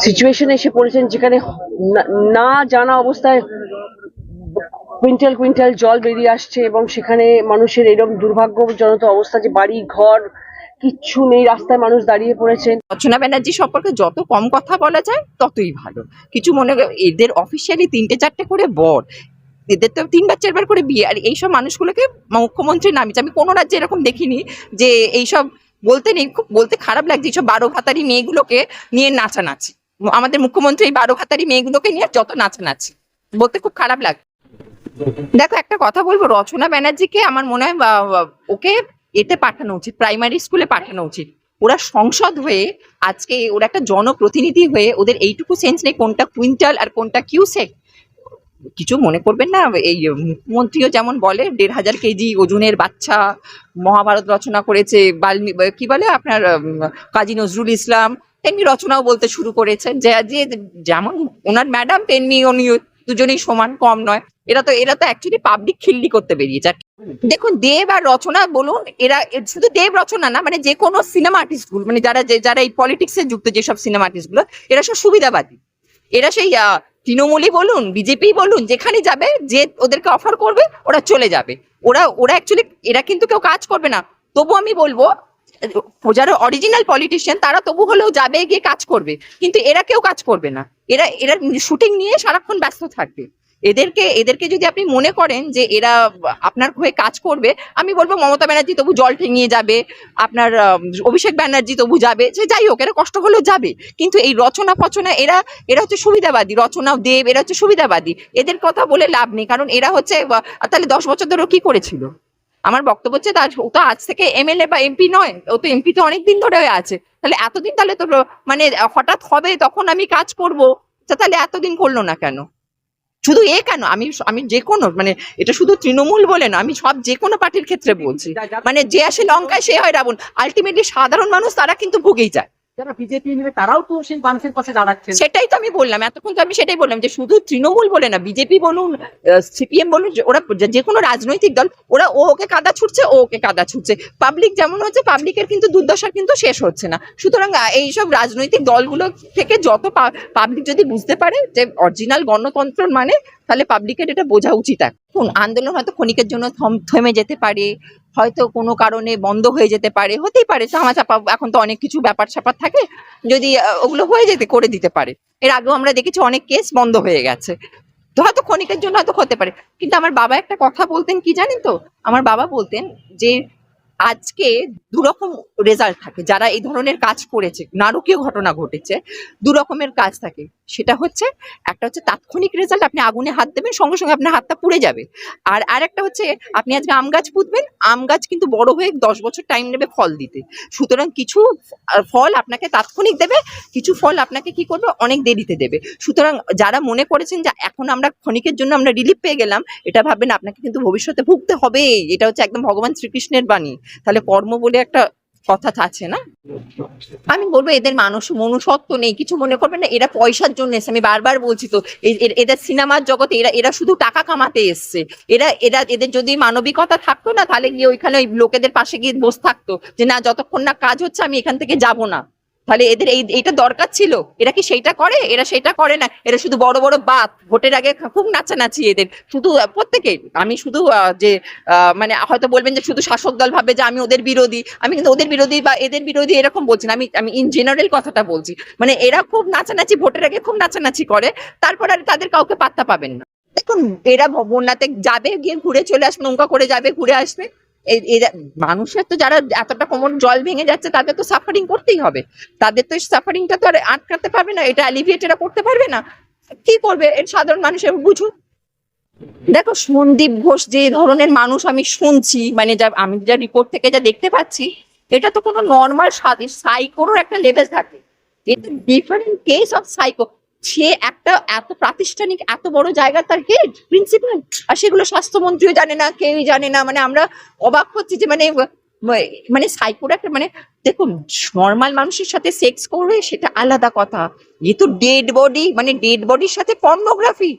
সিচুয়েশনে এসে পড়েছেন যেখানে না- জানা অবস্থায় কুইন্টাল কুইন্টাল জল বেরিয়ে আসছে এবং সেখানে মানুষের এরকম দুর্ভাগ্যজনক অবস্থা যে বাড়ি, ঘর, কিচ্ছু নেই, রাস্তায় মানুষ দাঁড়িয়ে পড়েছেন। রচনা ব্যানার্জি সম্পর্কে যত কম কথা বলা যায়, ততই ভালো। কিছু মনে এদের অফিসিয়ালি তিনটে চারটে করে বর। এদের তো তিনবার চারবার করে বিয়ে। আর এইসব মানুষগুলোকে মুখ্যমন্ত্রী নামিয়েছে আমি কোনো রাজ্যে এরকম দেখিনি যে এইসব বলতে নেই, খুব বলতে খারাপ লাগছে। এইসব বারো ভাতারি মেয়েগুলোকে নিয়ে নাচানাচি। আমাদের মুখ্যমন্ত্রী এই বারো ভাতারি মেয়েগুলোকে নিয়ে যত নাচানাচি। বলতে খুব খারাপ লাগে। দেখো, একটা কথা বলব, রচনা ব্যানার্জিকে আমার মনে হয় ওকে এতে পাঠানো উচিত, প্রাইমারি স্কুলে পাঠানো উচিত। ওরা সংসদ হয়ে আজকে ওরা একটা জনপ্রতিনিধি হয়ে ওদের এইটুকু সেন্স নেই কোনটা কুইন্টাল আর কোনটা কিউসেক কিছু মনে করবেন না, এই মুখ্যমন্ত্রীও যেমন বলে, দেড় হাজার কেজি ওজনের বাচ্চা মহাভারত রচনা করেছে, বাল্মী, কি বলে আপনার কাজী নজরুল ইসলাম তেমনি রচনাও বলতে শুরু করেছেন যে যে যেমন ওনার ম্যাডাম তেমনি উনি দুজনেই সমান, কম নয়। এরা তো এরা তো অ্যাকচুয়ালি পাবলিক খিল্লি করতে বেরিয়েছে দেখুন, দেব আর রচনা বলুন, এরা শুধু দেব রচনা না মানে যে কোনো সিনেমা আর্টিস্টগুলো মানে যারা যারা এই পলিটিক্সে যুক্ত যেসব সিনেমা আর্টিস্টগুলো এরা সব সুবিধাবাদী। এরা সেই তৃণমূলই বলুন বিজেপি বলুন, যেখানে যাবে, যে ওদেরকে অফার করবে, ওরা চলে যাবে। ওরা ওরা অ্যাকচুয়ালি এরা কিন্তু কেউ কাজ করবে না। তবু আমি বলব যারা অরিজিনাল পলিটিশিয়ান তারা তবু হলেও যাবে, গিয়ে কাজ করবে। কিন্তু এরা কেউ কাজ করবে না। এরা এরা শুটিং নিয়ে সারাক্ষণ ব্যস্ত থাকবে। এদেরকে এদেরকে যদি আপনি মনে করেন যে এরা আপনার হয়ে কাজ করবে, আমি বলব মমতা ব্যানার্জি তবু জল ঠেঙিয়ে যাবে, আপনার অভিষেক ব্যানার্জি তবু যাবে, সে যাই হোক, এরা কষ্ট হলেও যাবে। কিন্তু এই রচনা ফচনা এরা এরা হচ্ছে সুবিধাবাদী রচনা দেব, এরা হচ্ছে সুবিধাবাদী। এদের কথা বলে লাভ নেই, কারণ এরা হচ্ছে তাহলে দশ বছর ধরে ও কি করেছিল? আমার বক্তব্য হচ্ছে তার ও তো আজ থেকে এমএলএ বা এমপি নয়, ও তো এমপি তো অনেক দিন ধরে আছে। তাহলে এতদিন তাহলে তো মানে হঠাৎ হবে, তখন আমি কাজ করব। তা তাহলে এতদিন করল না কেন? শুধু এ কেন? আমি আমি যে কোনো মানে এটা শুধু তৃণমূল বলে না, আমি সব যে কোনো পার্টির ক্ষেত্রে বলছি। মানে যে আসে লঙ্কায় সে হয় রাবণ। আলটিমেটলি সাধারণ মানুষ তারা কিন্তু ভুগেই যায়। যারা বিজেপি নেবে, তারাও তো সেই মানুষের পাশে দাঁড়াচ্ছেন সেটাই তো আমি বললাম, এতক্ষণ তো আমি সেটাই বললাম যে শুধু তৃণমূল বলে না, বিজেপি বলুন সিপিএম বলুন ওরা যে কোনো রাজনৈতিক দল, ওরা ও ওকে কাদা ছুটছে, ও ওকে কাদা ছুটছে। পাবলিক যেমন হচ্ছে, পাবলিকের কিন্তু দুর্দশা কিন্তু শেষ হচ্ছে না। সুতরাং এইসব রাজনৈতিক দলগুলো থেকে যত পাবলিক যদি বুঝতে পারে যে অরিজিনাল গণতন্ত্র মানে তাহলে পাবলিকের এটা বোঝা উচিত এখন আন্দোলন হয়তো ক্ষণিকের জন্য থেমে যেতে পারে, হয়তো কোনো কারণে বন্ধ হয়ে যেতে পারে, হতেই পারে চামা চাপা এখন তো অনেক কিছু ব্যাপার স্যাপার থাকে, যদি ওগুলো হয়ে যেতে, করে দিতে পারে। এর আগেও আমরা দেখেছি অনেক কেস বন্ধ হয়ে গেছে। তো হয়তো ক্ষণিকের জন্য হয়তো হতে পারে। কিন্তু আমার বাবা একটা কথা বলতেন, কি জানেন তো? আমার বাবা বলতেন যে আজকে দু রকম রেজাল্ট থাকে। যারা এই ধরনের কাজ করেছে, নারকীয় ঘটনা ঘটেছে দু রকমের কাজ থাকে। সেটা হচ্ছে, একটা হচ্ছে তাৎক্ষণিক রেজাল্ট আপনি আগুনে হাত দেবেন, সঙ্গে সঙ্গে আপনার হাতটা পুড়ে যাবে। আর আরেকটা হচ্ছে, আপনি আজকে আম গাছ পুঁতবেন, আম গাছ কিন্তু বড় হয়ে দশ বছর টাইম নেবে ফল দিতে। সুতরাং কিছু ফল আপনাকে তাৎক্ষণিক দেবে, কিছু ফল আপনাকে কি করবে? অনেক দেরিতে দেবে। সুতরাং যারা মনে করেছেন যে এখন আমরা ক্ষণিকের জন্য আমরা রিলিফ পেয়ে গেলাম, এটা ভাববেন আপনাকে কিন্তু ভবিষ্যতে ভুগতে হবে। এটা হচ্ছে একদম ভগবান শ্রীকৃষ্ণের বাণী। তাহলে কর্ম বলে একটা কথা আছে না? আমি বলব এদের মানুষ মনুষ্যত্ব নেই, কিছু মনে করবেন না, এরা পয়সার জন্য এসে আমি বারবার বলছি তো এদের সিনেমার জগতে এরা এরা শুধু টাকা কামাতে এসছে। এরা এরা, এদের যদি মানবিকতা থাকতো না, তাহলে গিয়ে ওইখানে ওই লোকেদের পাশে গিয়ে বসে থাকতো যে না, যতক্ষণ না কাজ হচ্ছে আমি এখান থেকে যাব না। তাহলে এদের এই, এইটা দরকার ছিল? এরা কি সেইটা করে? এরা সেটা করে না। এরা শুধু বড় বড় বাত ভোটের আগে খুব নাচানাচি এদের। শুধু প্রত্যেকে। আমি শুধু যে মানে হয়তো বলবেন যে শুধু শাসক দল ভাবে যে আমি ওদের বিরোধী। আমি কিন্তু ওদের বিরোধী বা এদের বিরোধী এরকম বলছি না। আমি আমি ইন জেনারেল কথাটা বলছি। মানে এরা খুব নাচানাচি, ভোটের আগে খুব নাচানাচি করে। তারপর আর তাদের কাউকে পাত্তা পাবেন না। দেখুন, এরা বন্যাতে যাবে, গিয়ে ঘুরে চলে আসবে, নৌকা করে যাবে, ঘুরে আসবে। মানুষের তো যারা এতটা কোমর জল ভেঙে যাচ্ছে, তাদের তো সাফারিং করতেই হবে। তাদের তো সাফারিংটা তো আর আটকাতে পারবে না, এটা অ্যালিভিয়েট এরা করতে পারবে না। কি করবে? সাধারণ মানুষের বুঝুক দেখো, সন্দীপ ঘোষ যে ধরনের মানুষ আমি শুনছি মানে যা, আমি যা রিপোর্ট থেকে যা দেখতে পাচ্ছি, এটা তো কোনো নর্মাল সাইকোর একটা লেভেল থাকে। ডিফারেন্ট কেস অফ সাইকো সে একটা এত প্রাতিষ্ঠানিক, এত বড় জায়গা তার হেড প্রিন্সিপাল আর সেগুলো স্বাস্থ্যমন্ত্রীও জানে না, কেউই জানে না। মানে আমরা অবাক হচ্ছি যে মানে মানে সাইকোর একটা মানে দেখুন নর্মাল মানুষের সাথে সেক্স করবে সেটা আলাদা কথা। এ তো ডেড বডি মানে ডেড বডির সাথে পর্নোগ্রাফি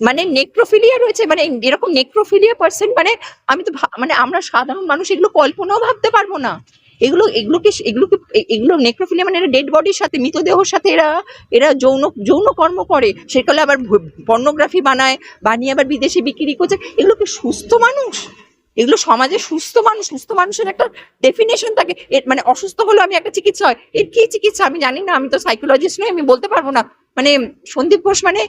মানে নেক্রোফিলিয়া রয়েছে মানে এরকম নেক্রোফিলিয়া পার্সেন্ট মানে আমি তো মানে আমরা সাধারণ মানুষ এগুলো কল্পনাও ভাবতে পারব না। এগুলো, এগুলোকে এগুলোকে এগুলো নেক্রোফিলিয়া মানে এরা ডেড বডির সাথে, মৃতদেহর সাথে এরা এরা যৌন যৌন কর্ম করে। সেগুলো আবার পর্নোগ্রাফি বানায়, বানিয়ে আবার বিদেশে বিক্রি করছে। এগুলো কি সুস্থ মানুষ, এগুলো সমাজে সুস্থ মানুষ, সুস্থ মানুষের একটা ডেফিনেশন থাকে। এর মানে অসুস্থ হলো আমি একটা চিকিৎসা হয়। এর কি চিকিৎসা? আমি জানি না, আমি তো সাইকোলজিস্ট নই, আমি বলতে পারব না। মানে সন্দীপ ঘোষ মানে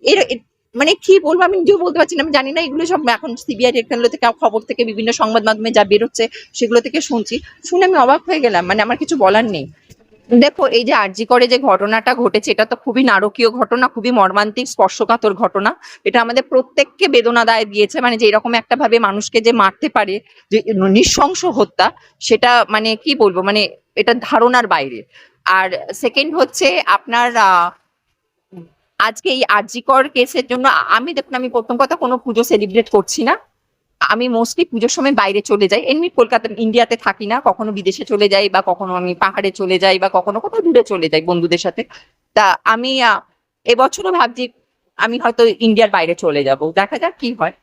এর- মানে কি বলব, আমি নিজেও বলতে পারছি না, আমি জানি না, এগুলো সব এখন সিবিআই টেকনোলজি থেকে খবর থেকে বিভিন্ন সংবাদ মাধ্যমে যা বেরোচ্ছে সেগুলো থেকে শুনছি। শুনে আমি অবাক হয়ে গেলাম মানে আমার কিছু বলার নেই। দেখো, এই যে আরজি করে যে ঘটনাটা ঘটেছে, এটা তো খুবই নারকীয় ঘটনা, খুবই মর্মান্তিক, স্পর্শকাতর ঘটনা। এটা আমাদের প্রত্যেককে বেদনাদায় দিয়েছে মানে যে এরকম একটা ভাবে মানুষকে যে মারতে পারে, যে নৃশংস হত্যা, সেটা মানে কি বলব মানে এটা ধারণার বাইরে। আর সেকেন্ড হচ্ছে আপনার আজকে এই আরজিকর কেসের জন্য আমি দেখুন, আমি প্রথম কথা কোনো পুজো সেলিব্রেট করছি না। আমি মোস্টলি পুজোর সময় বাইরে চলে যাই। এমনি কলকাতা, ইন্ডিয়াতে থাকি না, কখনো বিদেশে চলে যাই বা কখনো আমি পাহাড়ে চলে যাই বা কখনো কোথাও দূরে চলে যাই বন্ধুদের সাথে। তা আমি এবছরও ভাবছি আমি হয়তো ইন্ডিয়ার বাইরে চলে যাব। দেখা যাক কি হয়।